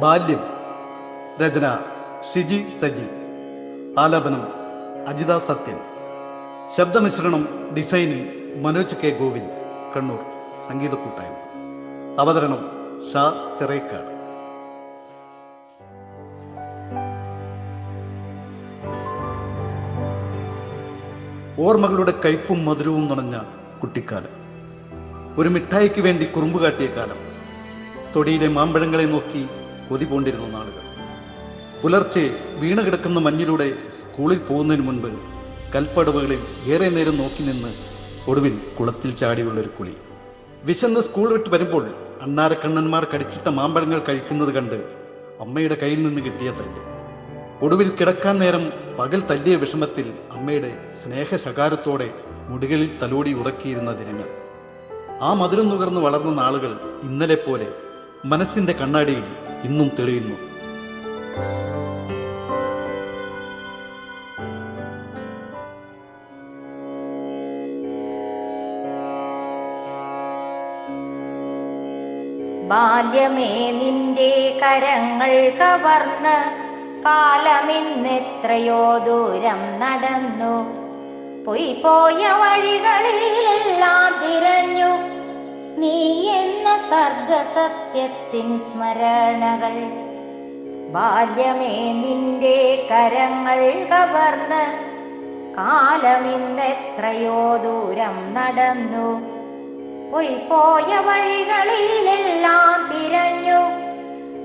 ബാല്യം. രചന ഷിജി സജി. ആലാപനം അജിത സത്യൻ. ശബ്ദമിശ്രണം ഡിസൈനിങ് മനോജ് കെ. ഗോവിന്ദ്. കണ്ണൂർ സംഗീത കൂട്ടായ്മ അവതരണം ഷാ ചെറേക്കാട്. ഓർമ്മകളുടെ കയ്പും മധുരവും നിറഞ്ഞ കുട്ടിക്കാലം. ഒരു മിഠായിക്ക് വേണ്ടി കുറുമ്പ് കാട്ടിയ കാലം. തൊടിയിലെ മാമ്പഴങ്ങളെ നോക്കി കൊതി പൂണ്ടിരുന്ന നാളുകൾ. പുലർച്ചെ വീണ് കിടക്കുന്ന മഞ്ഞിലൂടെ സ്കൂളിൽ പോകുന്നതിന് മുൻപ് കൽപ്പടവുകളിൽ ഏറെ നേരം നോക്കി നിന്ന് ഒടുവിൽ കുളത്തിൽ ചാടിയുള്ളൊരു കുളി. വിശന്ന് സ്കൂൾ വിട്ട് വരുമ്പോൾ അണ്ണാരക്കണ്ണന്മാർ കടിച്ചിട്ട മാമ്പഴങ്ങൾ കഴിക്കുന്നത് കണ്ട് അമ്മയുടെ കയ്യിൽ നിന്ന് കിട്ടിയ തല്ല്. ഒടുവിൽ കിടക്കാൻ നേരം പകൽ തല്ലിയ വിഷമത്തിൽ അമ്മയുടെ സ്നേഹശകാരത്തോടെ മുടികളിൽ തലോടി ഉറക്കിയിരുന്ന ദിനങ്ങൾ. ആ മധുരം നുകർന്ന് വളർന്ന നാളുകൾ ഇന്നലെ പോലെ മനസ്സിന്റെ കണ്ണാടിയിൽ ഇന്നും തെളിയുന്നു. ബാല്യമേ നിന്റെ കരങ്ങൾ കവർന്ന് കാലമിന്നെത്രയോ ദൂരം നടന്നു. പൊയ്പോയ വഴികളിലെല്ലാം തിരഞ്ഞു. സർഗസത്യത്തിൻ സ്മരണകൾ. ബാല്യമേ നിന്റെ കരങ്ങൾ കവർന്ന് കാലമിന്നെത്രയോ ദൂരം നടന്നു. പോയി വഴികളിലെല്ലാം തിരഞ്ഞു.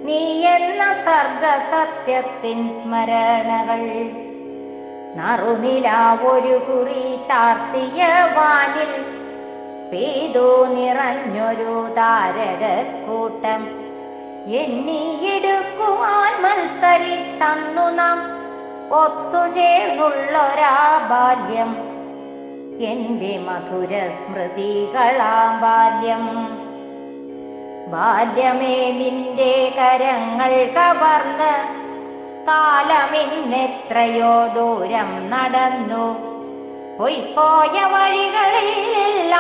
നീ എന്ന സർഗസത്യത്തിൻ സ്മരണകൾ. നറുനില ഒരു കുറി ചാർത്തിയ വാനിൽ പെയ്തു നിറഞ്ഞൊരു താരകക്കൂട്ടം. എണ്ണിയെടുക്കുവാൻ മത്സരിച്ചന്നു നാം. ഒത്തുചേർന്നുള്ളൊരാ ബാല്യം. എന്റെ മധുര സ്മൃതികളാം ബാല്യം. ബാല്യമേ നിന്റെ കരങ്ങൾ കവർന്ന്. കാലമിന്നെത്രയോ ദൂരം നടന്നു. പൊയ്പോയ വഴികളിൽ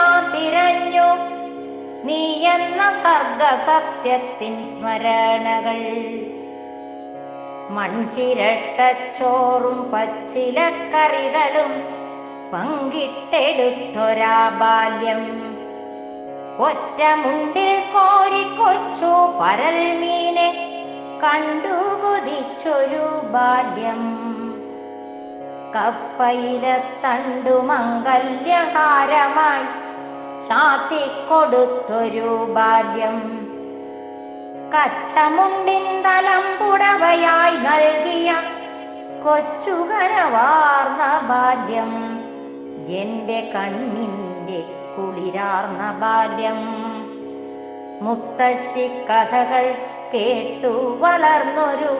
നീ എന്ന സർഗസത്യത്തിൻ സ്മരണകൾ. മൺചിരട്ടച്ചോറും പച്ചിലക്കറികളും പങ്കിട്ടെടുത്തൊരാ ബാല്യം. ഒറ്റമുണ്ടിൽ കോരിക്കൊച്ചു പരൽ മീനെ കണ്ടു കൊതിച്ചൊരു ബാല്യം. കപ്പയിലെ തണ്ടു മംഗല്യഹാരമായി ചാത്തിക്കൊടുത്തൊരു ബാല്യം. കച്ചമുണ്ടിൻ തലം പുടവയായി നൽകിയ കൊച്ചുകരവാർന്ന ബാല്യം. എന്റെ കണ്ണിന്റെ കുളിരാർന്ന ബാല്യം. മുത്തശ്ശി കഥകൾ കേട്ടു വളർന്നൊരു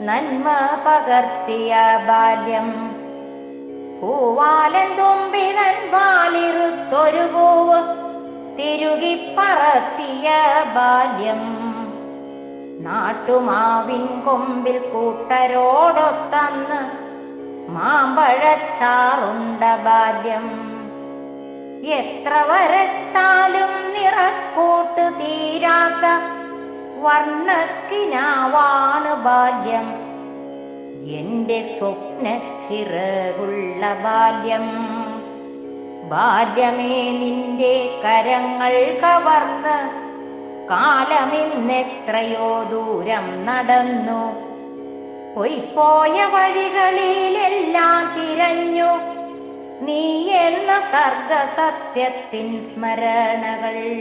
നന്മ പകർത്തിയ ബാല്യം. പൂവാലൻ പൂവ് തിരുകി പറത്തിയ ബാല്യം. നാട്ടുമാവിൻ കൊമ്പിൽ കൂട്ടരോടൊത്തന്ന് മാമ്പഴച്ചാറുണ്ട ബാല്യം. എത്ര വരച്ചാലും നിറക്കൂട്ട് തീരാത്ത വർണക്കിനാവാണ് ബാല്യം. എന്റെ സ്വപ്ന ചിറകുള്ള ബാല്യം. ബാല്യമേ നിന്റെ കരങ്ങൾ കവർന്ന് കാലമിന്നെത്രയോ ദൂരം നടന്നു. പൊയ്പോയ വഴികളിലെല്ലാം തിരഞ്ഞു. നീ എന്ന സർഗസത്യത്തിൻ സ്മരണകൾ.